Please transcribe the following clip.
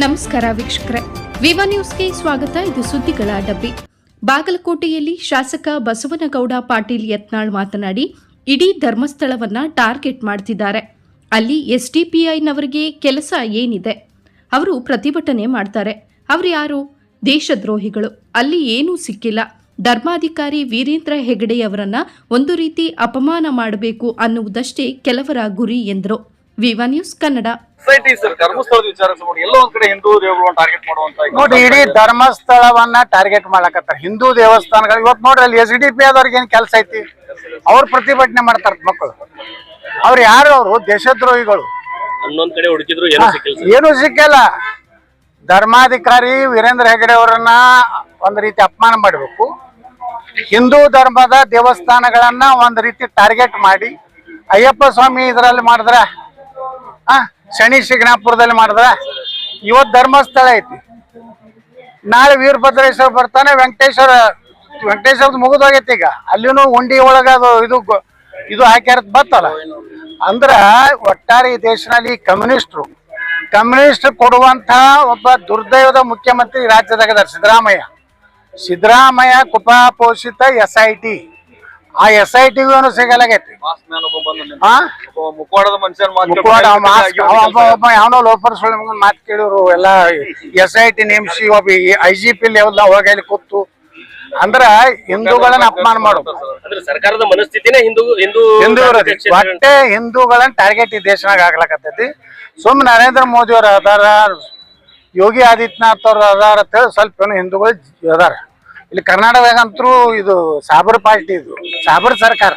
ನಮಸ್ಕಾರ ವೀಕ್ಷಕರೇ. ವಿವಾ ನ್ಯೂಸ್ಗೆ ಸ್ವಾಗತ, ಇದು ಸುದ್ದಿಗಳ ಡಬ್ಬಿ. ಬಾಗಲಕೋಟೆಯಲ್ಲಿ ಶಾಸಕ ಬಸವನಗೌಡ ಪಾಟೀಲ್ ಯತ್ನಾಳ್ ಮಾತನಾಡಿ, ಇಡೀ ಧರ್ಮಸ್ಥಳವನ್ನ ಟಾರ್ಗೆಟ್ ಮಾಡ್ತಿದ್ದಾರೆ. ಅಲ್ಲಿ ಎಸ್ಡಿಪಿಐನವರಿಗೆ ಕೆಲಸ ಏನಿದೆ? ಅವರು ಪ್ರತಿಭಟನೆ ಮಾಡ್ತಾರೆ. ಅವರು ಯಾರು? ದೇಶದ್ರೋಹಿಗಳು. ಅಲ್ಲಿ ಏನೂ ಸಿಕ್ಕಿಲ್ಲ. ಧರ್ಮಾಧಿಕಾರಿ ವೀರೇಂದ್ರ ಹೆಗಡೆಯವರನ್ನ ಒಂದು ರೀತಿ ಅಪಮಾನ ಮಾಡಬೇಕು ಅನ್ನುವುದಷ್ಟೇ ಕೆಲವರ ಗುರಿ ಎಂದರು. Viva news Kannada. Society sir ಧರ್ಮಸ್ಥಳದ ವಿಚಾರ ನೋಡಿ ಎಲ್ಲೋ ಒಂದ್ ಕಡೆ ಹಿಂದೂ ದೇವರುಗಳನ್ನ ಟಾರ್ಗೆಟ್ ಮಾಡುವಂತ ಈಗ ನೋಡಿ ಇಡೀ ಧರ್ಮಸ್ಥಳವನ್ನ ಟಾರ್ಗೆಟ್ ಮಾಡಕತ್ತಾರ. ಹಿಂದೂ ದೇವಸ್ಥಾನಗಳು ಇವತ್ತು ನೋಡ್ರಿ ಅಲ್ಲಿ ಎಸ್ ಡಿ ಪಿ ಆದವ್ರಿಗೆ ಏನ್ ಕೆಲಸ ಐತಿ? ಅವ್ರ ಪ್ರತಿಭಟನೆ ಮಾಡ್ತಾರ ಮಕ್ಕಳು ಅವ್ರು ಯಾರು? ಅವರು ದೇಶದ್ರೋಹಿಗಳು. ಹನ್ನೊಂದ್ ಕಡೆ ಹುಡುಕಿದ್ರು ಏನೂ ಸಿಕ್ಕಿಲ್ಲ ಏನು ಸಿಕ್ಕಲ್ಲ. ಧರ್ಮಾಧಿಕಾರಿ ವೀರೇಂದ್ರ ಹೆಗಡೆ ಅವರನ್ನ ಒಂದ್ ರೀತಿ ಅಪಮಾನ ಮಾಡಬೇಕು. ಹಿಂದೂ ಧರ್ಮದ ದೇವಸ್ಥಾನಗಳನ್ನ ಒಂದ್ ರೀತಿ ಟಾರ್ಗೆಟ್ ಮಾಡಿ ಅಯ್ಯಪ್ಪ ಸ್ವಾಮಿ ಇದರಲ್ಲಿ ಮಾಡಿದ್ರ ಆ, ಶನಿ ಶಿಗ್ನಾಪುರದಲ್ಲಿ ಮಾಡಿದ್ರ ಇವತ್ತು ಧರ್ಮಸ್ಥಳ ಐತಿ. ನಾಳೆ ವೀರಭದ್ರೇಶ್ವರ ಬರ್ತಾನೆ, ವೆಂಕಟೇಶ್ವರ ವೆಂಕಟೇಶ್ವರದ ಮುಗಿದೋಗೈತಿ ಈಗ. ಅಲ್ಲಿನೂ ಉಂಡಿ ಒಳಗ ಅದು ಇದು ಇದು ಹಾಕ್ಯಾರ ಬತ್ತಲ್ಲ. ಅಂದ್ರ ಒಟ್ಟಾರೆ ಈ ದೇಶದಲ್ಲಿ ಕಮ್ಯುನಿಸ್ಟ್ರು, ಕಮ್ಯುನಿಸ್ಟ್ ಕೊಡುವಂತ ಒಬ್ಬ ದುರ್ದೈವದ ಮುಖ್ಯಮಂತ್ರಿ ರಾಜ್ಯದಾಗ ಸಿದ್ದರಾಮಯ್ಯ. ಸಿದ್ದರಾಮಯ್ಯ ಕುಪಾಪೋಷಿತ ಎಸ್ ಐ ಟಿ. ಆ ಎಸ್ ಐ ಟಿ ಸಿಗಲಾಗೈತಿ ಮುಖವಾಡದ ಮನುಷ್ಯನ ಒಬ್ಬ ಯಾವನೋ ಲೋಪರ್ ಸುಳ್ಳು ಮಾತು ಕೇಳಿದ್ರು ಎಲ್ಲ ಎಸ್ ಐ ಟಿ ನೇಮಿಸಿ ಒಬ್ಬ ಐ ಜಿ ಪಿ ಲೆವೆಲ್ ಹೋಗಿ ಕೂತು. ಅಂದ್ರ ಹಿಂದೂಗಳನ್ನ ಅಪಮಾನ ಮಾಡು ಅಂದ್ರೆ ಸರ್ಕಾರದ ಮನಸ್ಥಿತಿನೇ ಹಿಂದೂ ಹಿಂದೂ ಹಿಂದೂ ಒಟ್ಟೆ ಹಿಂದೂಗಳನ್ನ ಟಾರ್ಗೆಟ್ ಈ ದೇಶನಾಗ ಆಗ್ಲಕತ್ತೈತಿ. ಸುಮ್ ನರೇಂದ್ರ ಮೋದಿ ಅವ್ರ ಅದಾರ ಯೋಗಿ ಆದಿತ್ಯನಾಥ್ ಅವ್ರ ಅದಾರ ಅಂತ ಹೇಳಿ ಸ್ವಲ್ಪ ಏನೋ ಹಿಂದೂಗಳು ಅದಾರ ಇಲ್ಲಿ ಕರ್ನಾಟಕದಾಗಂತೂ ಇದು ಸಾಬರ್ ಪಾರ್ಟಿ ಇದು. ಸಾಬರ್ ಸರ್ಕಾರ